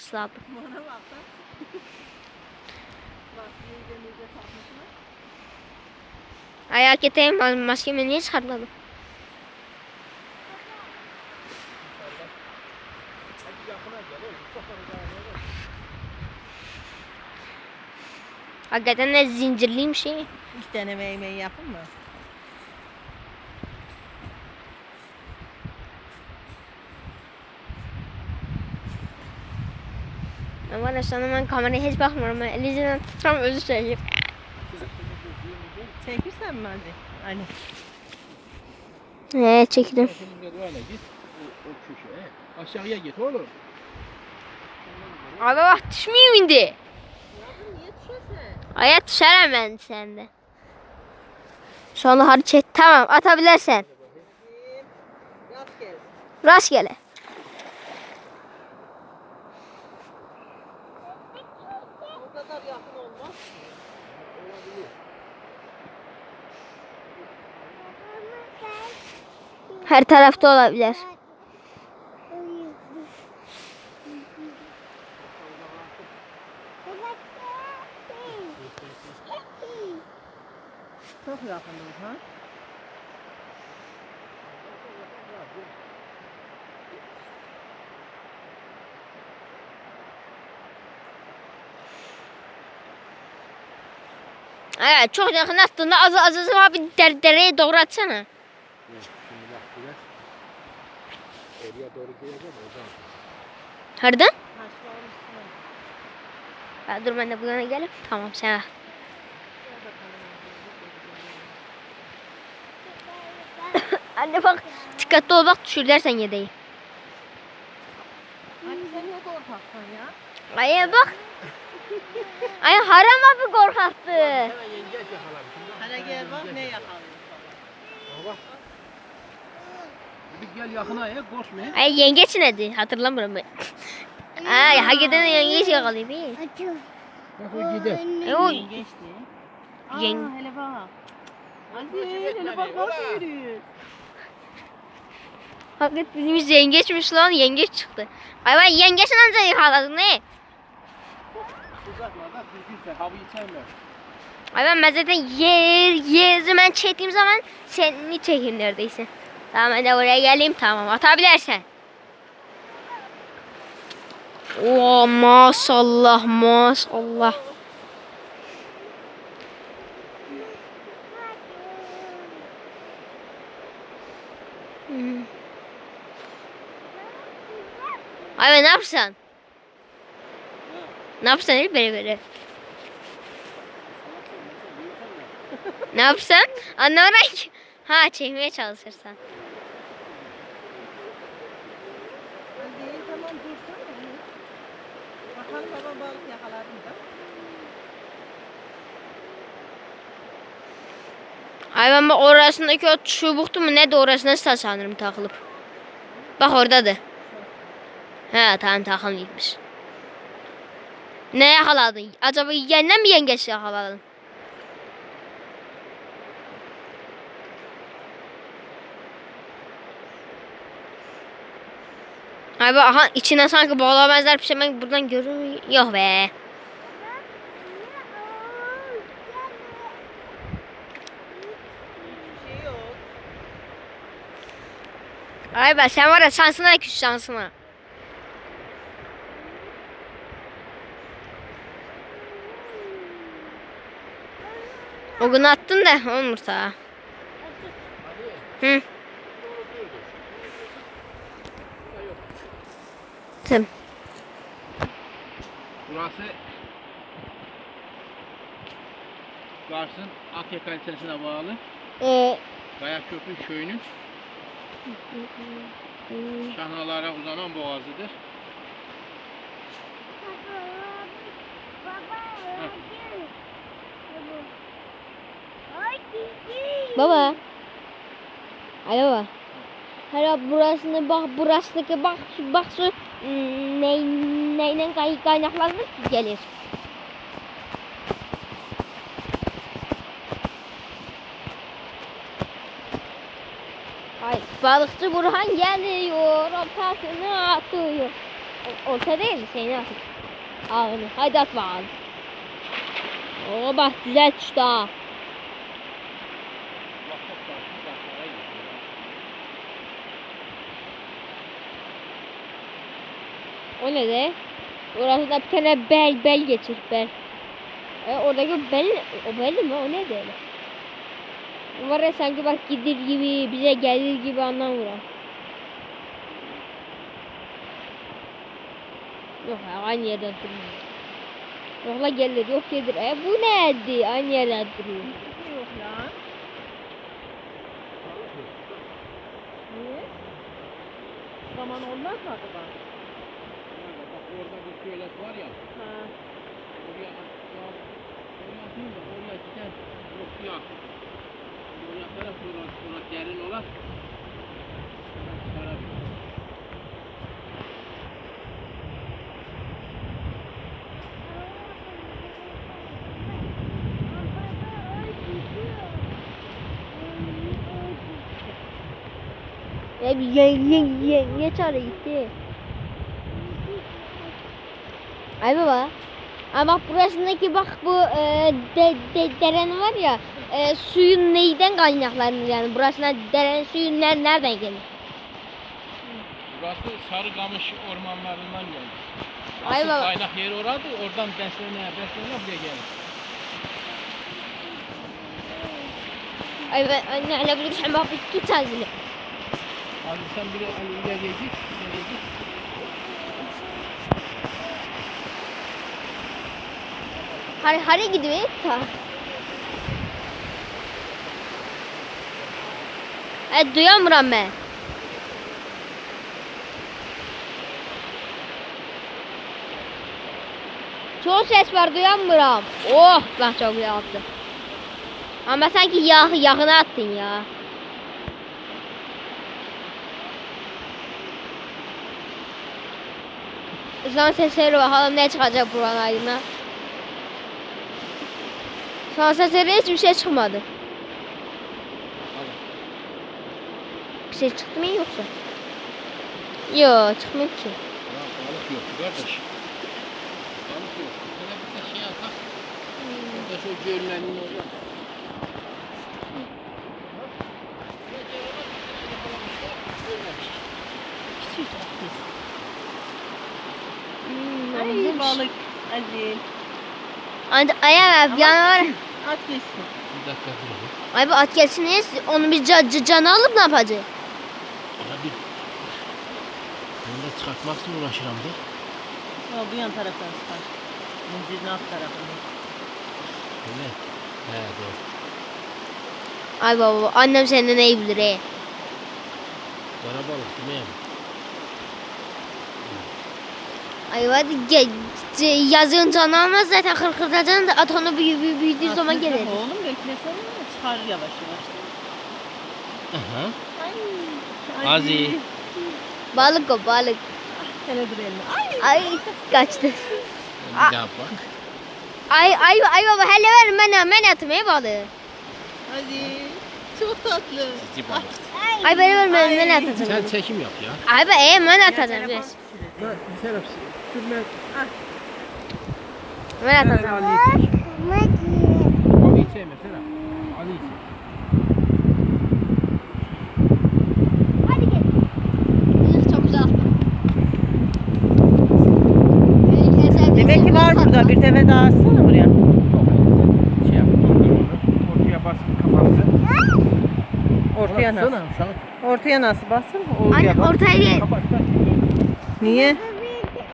ısladım. Bana bak da. Lastiği denize takmışlar. Ay hakikaten ma- maskemi niye çıkartmadım? Hakikaten de zincirliyim şey. İlk deneme yemeği yapın mı? Ben var ya sana ben kameraya hiç bakmıyorum. Ben elinizden tutsam özür söyleyeyim. Çekirsen mi hadi? Hani. He çektim. Şimdi böyle git. O, o köşeye. Aşağıya git oğlum. Abi bak düşmeyeyim indi. Niye düşüyorsun? Aya düşerim ben sende. Şu anda hareket tamam atabilirsen. Yat gel. Rastgele. O kadar yakın olmaz. Her tarafta olabilir. Çok yakınız ha. Evet çok yakın attığında az az az abi der, dereye doğru atsana. Evet, şimdi bak biraz. Oraya doğru geleceğim oradan. Nereden? Ya dur ben de bu yana gelip. Tamam sen. al. Anne bak dikkatli ol bak düşür dersen yedeği. Sen niye korkaksın ya? Ay bak. Ay haram abi korkaktı. Hele gel bak ne yakalıyor. Bak. Bir gel yakına ya koşma. Ay yengeç neydi? Hatırlamıyorum ben. Ay hakikaten yengeç yakalıyor bir. Bak o gider. E o Geçti. Aa Yeng- hele bak. Aziz hele bak nasıl yürüyor. hakikaten bizim yengeçmiş lan yengeç çıktı. Ay ben yengeçin anca yakaladım ne? Uzaklarda düzgün havayı sevmez. Ay ben, zaten yer yer ben çektiğim zaman seni çekeyim neredeyse. Tamam ben oraya geleyim tamam atabilirsen. Oo maşallah maşallah. Hmm. Ben ne yapsan? Ne yapsan el bere bere. Ne yapsan? Anlamadım ki. Ha çekmeye çalışırsan. Hadi tamam dursana. Bakalım baba balık yakaladı mı da? Ay ben bak orasındaki o çubuktu mu ne de orasına sta sanırım takılıp. Bak oradadır. He tamam takılıymış. Ne yakaladın? Acaba yeniden mi yengeç yakaladın? Bak aha içine sanki balığa benzer bir şey ben buradan görünüyor. Yok be. Ay be sen var ya şansına küs şansına. O gün attın da olmuş ha. Hı. Tamam. Burası Kars'ın Akya kalitesine bağlı. Ee, Kayaköprü köyünün şahnalara uzanan boğazıdır. baba. Baba. Hala burasını bak burasındaki bak bak şu hmm, ne, neyle kay, kaynaklanmış ki gelir. Ay balıkçı Burhan geliyor ortasını atıyor. Orta değil seni at. Ağını. Hadi at bakalım. Oo güzel düştü ha. O ne de? Orası da bir tane bel bel geçir bel. E, oradaki bel o bel mi o ne öyle? Var ya sanki bak gidir gibi bize gelir gibi anlam vuran. Yok aynı yerden durmuyor. Yok la gelir yok gelir. E bu neydi? Aynı yerden duruyor. Yok. Niye? Zaman olmaz mı acaba? Orada bir tuvalet var ya. Ha. Oraya ya, oraya değil de oraya gider. Yok ya. Oraya taraf orası, orası derin olan. Çıkarabilir. Ya bir ye ye ye ye çare gitti. Ay baba. Ama bak burasındaki bak bu e, de, de, deren var ya e, suyun neyden kaynaklanır yani burasına deren suyu ner, nereden gelir? Burası Sarıkamış ormanlarından geldi. Ay Asıl baba. kaynak yeri orada, oradan beslene, beslene buraya gelir. Ay ben anne sen bak bir tut ağzını. Hadi sen bir ileriye git, ileriye git. Hadi hadi gidiyor ta. Ay duyamıyorum ben. Çok ses var duyamıyorum. Oh bak çok güzel attı. Ama sanki yağ, yağına attın ya. Son sesleri bakalım ne çıkacak buranın aydına. Sesleri hiçbir şey çıkmadı. Hadi. Bir şey çıktı mı yoksa? Yok çıkmadı ki. Ya balık yok kardeş. Balık yok. Böyle bir de şey atak. Burada şu görünenin orada. Hmm, Ay balık. Hadi ayağım abi yani var. At geçsin. Bir dakika dur. Ay bu at gelsin neyse, onu bir ca, ca, canı alıp ne yapacak? Ya bir... Bunu da çıkartmak için uğraşıram da. Ya bu yan taraftan çıkar. Zincirin alt tarafını. Öyle. He doğru. Ay baba annem senden iyi bilir he. Kara balık değil mi? Ay ce- Yazın canı almaz zaten kırkırdacaksın da at onu büyü, büyü, büyüdüğü zaman gelir. Oğlum beklesene çıkar yavaş yavaş. Aha. Ay. Azi. Balık o balık. Hele dur elini. Ay. Ay kaçtı. Bir daha bak. Ay ay ay baba hele ver ben ben he balığı. Hadi. Çok tatlı. Cici balık. Ay ben ver ben ben Ay. atacağım. Sen çekim yap ya. Ay ben e ben Ya atacağım telefon biraz. Sürme. Ben atacağım. Ali'yi çek. Ali'yi çekme Serap. Ali'yi çek. Hadi gel. Çok güzel. Demek ki var burada. Bir teve daha atsana buraya. Şey yap, durdur onu. Ortaya bas kafanızı. Ortaya nasıl? Ortaya nasıl bassın? Anne Ortaya bas. ortaya değil. Kapat, kapat. Niye?